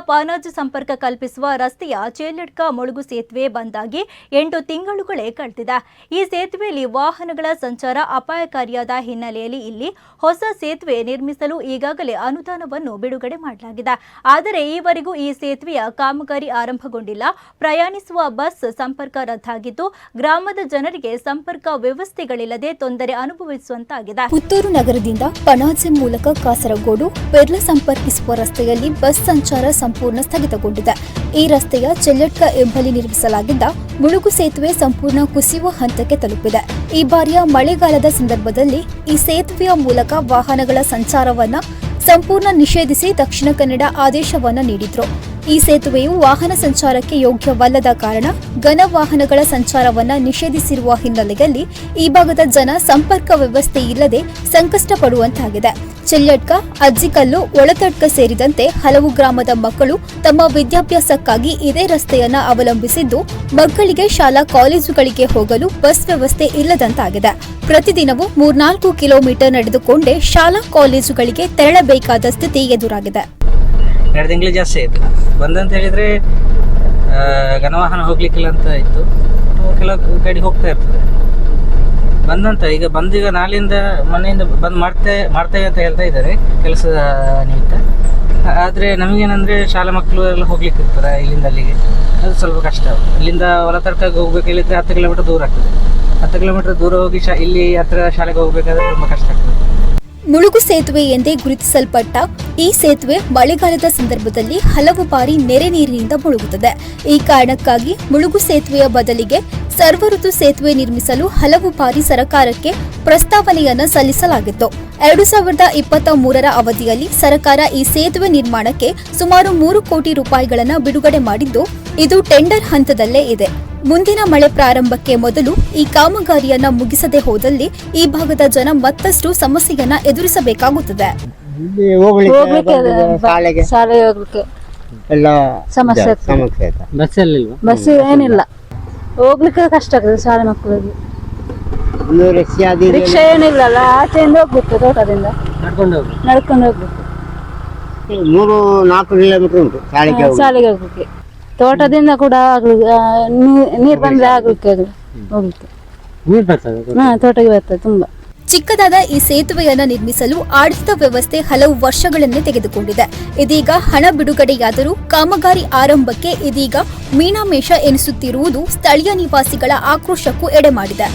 ಪಾನಾಜು ಸಂಪರ್ಕ ಕಲ್ಪಿಸುವ ರಸ್ತೆಯ ಚೇಲಡ್ಕ ಮುಳುಗು ಸೇತುವೆ ಬಂದಾಗಿ ಎಂಟು ತಿಂಗಳುಗಳೇ ಕಳೆದಿದೆ. ಈ ಸೇತುವೆಯಲ್ಲಿ ವಾಹನಗಳ ಸಂಚಾರ ಅಪಾಯಕಾರಿಯಾದ ಹಿನ್ನೆಲೆಯಲ್ಲಿ ಇಲ್ಲಿ ಹೊಸ ಸೇತುವೆ ನಿರ್ಮಿಸಲು ಈಗಾಗಲೇ ಅನುದಾನವನ್ನು ಬಿಡುಗಡೆ ಮಾಡಲಾಗಿದೆ. ಆದರೆ ಈವರೆಗೂ ಈ ಸೇತುವೆಯ ಕಾಮಗಾರಿ ಆರಂಭಗೊಂಡಿಲ್ಲ. ಪ್ರಯಾಣಿಸುವ ಬಸ್ ಸಂಪರ್ಕ ರದ್ದಾಗಿದ್ದು, ಗ್ರಾಮದ ಜನರಿಗೆ ಸಂಪರ್ಕ ವ್ಯವಸ್ಥೆಗಳಿಲ್ಲದೆ ತೊಂದರೆ ಅನುಭವಿಸುವಂತಾಗಿದೆ. ಪುತ್ತೂರು ನಗರದಿಂದ ಪಣಾಜೆ ಮೂಲಕ ಕಾಸರಗೋಡು, ಪೆರ್ಲ ಸಂಪರ್ಕಿಸುವ ರಸ್ತೆಯಲ್ಲಿ ಬಸ್ ಸಂಚಾರ ಸಂಪೂರ್ಣ ಸ್ಥಗಿತಗೊಂಡಿದೆ. ಈ ರಸ್ತೆಯ ಚೆಲ್ಲಟ್ಕ ಎಂಬಲ್ಲಿ ನಿರ್ಮಿಸಲಾಗಿದ್ದ ಮುಳುಗು ಸೇತುವೆ ಸಂಪೂರ್ಣ ಕುಸಿಯುವ ಹಂತಕ್ಕೆ ತಲುಪಿದೆ. ಈ ಬಾರಿಯ ಮಳೆಗಾಲದ ಸಂದರ್ಭದಲ್ಲಿ ಈ ಸೇತುವೆಯ ಮೂಲಕ ವಾಹನಗಳ ಸಂಚಾರವನ್ನ ಸಂಪೂರ್ಣ ನಿಷೇಧಿಸಿ ದಕ್ಷಿಣ ಕನ್ನಡ ಆದೇಶವನ್ನ ನೀಡಿದ್ರು. ಈ ಸೇತುವೆಯು ವಾಹನ ಸಂಚಾರಕ್ಕೆ ಯೋಗ್ಯವಲ್ಲದ ಕಾರಣ ಘನ ವಾಹನಗಳ ಸಂಚಾರವನ್ನು ನಿಷೇಧಿಸಿರುವ ಹಿನ್ನೆಲೆಯಲ್ಲಿ ಈ ಭಾಗದ ಜನ ಸಂಪರ್ಕ ವ್ಯವಸ್ಥೆ ಇಲ್ಲದೆ ಸಂಕಷ್ಟ ಪಡುವಂತಾಗಿದೆ ಅಜ್ಜಿಕಲ್ಲು, ಒಳತಡ್ಕ ಸೇರಿದಂತೆ ಹಲವು ಗ್ರಾಮದ ಮಕ್ಕಳು ತಮ್ಮ ವಿದ್ಯಾಭ್ಯಾಸಕ್ಕಾಗಿ ಇದೇ ರಸ್ತೆಯನ್ನ ಅವಲಂಬಿಸಿದ್ದು, ಮಕ್ಕಳಿಗೆ ಶಾಲಾ ಕಾಲೇಜುಗಳಿಗೆ ಹೋಗಲು ಬಸ್ ವ್ಯವಸ್ಥೆ ಇಲ್ಲದಂತಾಗಿದೆ. ಪ್ರತಿದಿನವೂ ಮೂರ್ನಾಲ್ಕು ಕಿಲೋಮೀಟರ್ ನಡೆದುಕೊಂಡೇ ಶಾಲಾ ಕಾಲೇಜುಗಳಿಗೆ ತೆರಳಬೇಕಾದ ಸ್ಥಿತಿ ಎದುರಾಗಿದೆ. ಎರಡು ತಿಂಗಳು ಜಾಸ್ತಿ ಆಯಿತು. ಬಂದಂತ ಹೇಳಿದರೆ ಘನವಾಹನ ಹೋಗ್ಲಿಕ್ಕಿಲ್ಲ ಅಂತ ಇತ್ತು. ಕೆಲವು ಗಾಡಿ ಹೋಗ್ತಾ ಇರ್ತದೆ. ಬಂದಂತ, ಈಗ ಬಂದೀಗ ನಾಳೆಯಿಂದ ಮನೆಯಿಂದ ಬಂದು ಮಾಡ್ತೇ ಮಾಡ್ತೇವೆ ಅಂತ ಹೇಳ್ತಾ ಇದ್ದಾರೆ ಕೆಲಸದ ನಿಮಿತ್ತ. ಆದರೆ ನಮಗೇನಂದರೆ, ಶಾಲಾ ಮಕ್ಕಳು ಎಲ್ಲ ಹೋಗ್ಲಿಕ್ಕೆ ಇರ್ತಾರೆ ಇಲ್ಲಿಂದ ಅಲ್ಲಿಗೆ. ಅದು ಸ್ವಲ್ಪ ಕಷ್ಟ. ಇಲ್ಲಿಂದ ಹೊಲತರ್ಕಾಗಿ ಹೋಗ್ಬೇಕು ಹೇಳಿದರೆ ಹತ್ತು ಕಿಲೋಮೀಟರ್ ದೂರ ಆಗ್ತದೆ. ಹತ್ತು ಕಿಲೋಮೀಟರ್ ದೂರ ಹೋಗಿ ಶಾ, ಇಲ್ಲಿ ಹತ್ತಿರ ಶಾಲೆಗೆ ಹೋಗ್ಬೇಕಾದ್ರೆ ತುಂಬ ಕಷ್ಟ ಆಗ್ತದೆ. ಮುಳುಗು ಸೇತುವೆ ಎಂದೇ ಗುರುತಿಸಲ್ಪಟ್ಟ ಈ ಸೇತುವೆ ಮಳೆಗಾಲದ ಸಂದರ್ಭದಲ್ಲಿ ಹಲವು ಬಾರಿ ನೆರೆ ನೀರಿನಿಂದ ಮುಳುಗುತ್ತದೆ. ಈ ಕಾರಣಕ್ಕಾಗಿ ಮುಳುಗು ಸೇತುವೆಯ ಬದಲಿಗೆ ಸರ್ವಋತು ಸೇತುವೆ ನಿರ್ಮಿಸಲು ಹಲವು ಬಾರಿ ಸರ್ಕಾರಕ್ಕೆ ಪ್ರಸ್ತಾವನೆಯನ್ನು ಸಲ್ಲಿಸಲಾಗಿತ್ತು. ಎರಡು ಸಾವಿರದ ಇಪ್ಪತ್ತ ಮೂರರ ಅವಧಿಯಲ್ಲಿ ಸರ್ಕಾರ ಈ ಸೇತುವೆ ನಿರ್ಮಾಣಕ್ಕೆ ಸುಮಾರು ಮೂರು ಕೋಟಿ ರೂಪಾಯಿಗಳನ್ನು ಬಿಡುಗಡೆ ಮಾಡಿದ್ದು ಇದು ಟೆಂಡರ್ ಹಂತದಲ್ಲೇ ಇದೆ. ಮುಂದಿನ ಮಳೆ ಪ್ರಾರಂಭಕ್ಕೆ ಮೊದಲು ಈ ಕಾಮಗಾರಿಯನ್ನ ಮುಗಿಸದೆ ಹೋದಲ್ಲಿ ಈ ಭಾಗದ ಜನ ಮತ್ತಷ್ಟು ಸಮಸ್ಯೆಯನ್ನ ಎದುರಿಸಬೇಕಾಗುತ್ತದೆ. ಇಲ್ಲಿ ಹೋಗ್ಲಿಕ್ಕೆ ಹೋಗ್ಲಿಕ್ಕೆ ಶಾಲೆಗೆ. ಹೋಗ್ಲಿಕ್ಕೆ. ಎಲ್ಲ ಸಮಸ್ಯೆ ಆಗ್ತದೆ. ಸಮಸ್ಯೆ ಆಯ್ತಾ ಬಸ್ಸಲ್ಲಿಲ್ವಾ ಬಸ್ ಏನಿಲ್ಲ. ಹೋಗ್ಲಿಕ್ಕೆ ಕಷ್ಟ ಆಗ್ತದೆ ಶಾಲೆ ಮಕ್ಕಳಿಗೆ. ರಿಕ್ಷಾ ಅದು ಇದು ರಿಕ್ಷಾ ಏನಿಲ್ಲಲ್ಲ ಆಚೆಯಿಂದ ಹೋಗ್ಬೇಕು ತೋಟದಿಂದ. ನಡ್ಕೊಂಡು ನಡ್ಕೊಂಡು ಹೋಗ್ಬೇಕು. ಮೂರು ನಾಲ್ಕು ಕಿಲೋಮೀಟರ್ ಉಂಟು ಶಾಲೆಗೆ ಹೋಗಿ ಶಾಲೆಗೆ ಹೋಗ್ಲಿಕ್ಕೆ. ತೋಟದಿಂದ ಕೂಡ ನಿರ್ಬಂಧ ಆ, ನೀ- ನೀರ್ ಬಂದ್ರೆ ಆಗ್ಲಿಕ್ಕೆ ಆಗ್ಲಿ ಹೋಗ್ಲಿಕ್ಕೆ. ನೀರು ಬರ್ತದೆ ಹಾ ತೋಟಕ್ಕೆ ಬರ್ತದೆ ತುಂಬಾ. ಚಿಕ್ಕದಾದ ಈ ಸೇತುವೆಯನ್ನು ನಿರ್ಮಿಸಲು ಆಡಳಿತ ವ್ಯವಸ್ಥೆ ಹಲವು ವರ್ಷಗಳನ್ನೇ ತೆಗೆದುಕೊಂಡಿದೆ. ಇದೀಗ ಹಣ ಬಿಡುಗಡೆಯಾದರೂ ಕಾಮಗಾರಿ ಆರಂಭಕ್ಕೆ ಇದೀಗ ಮೀನಾಮೇಷ ಎನಿಸುತ್ತಿರುವುದು ಸ್ಥಳೀಯ ನಿವಾಸಿಗಳ ಆಕ್ರೋಶಕ್ಕೂ ಎಡೆ ಮಾಡಿದೆ.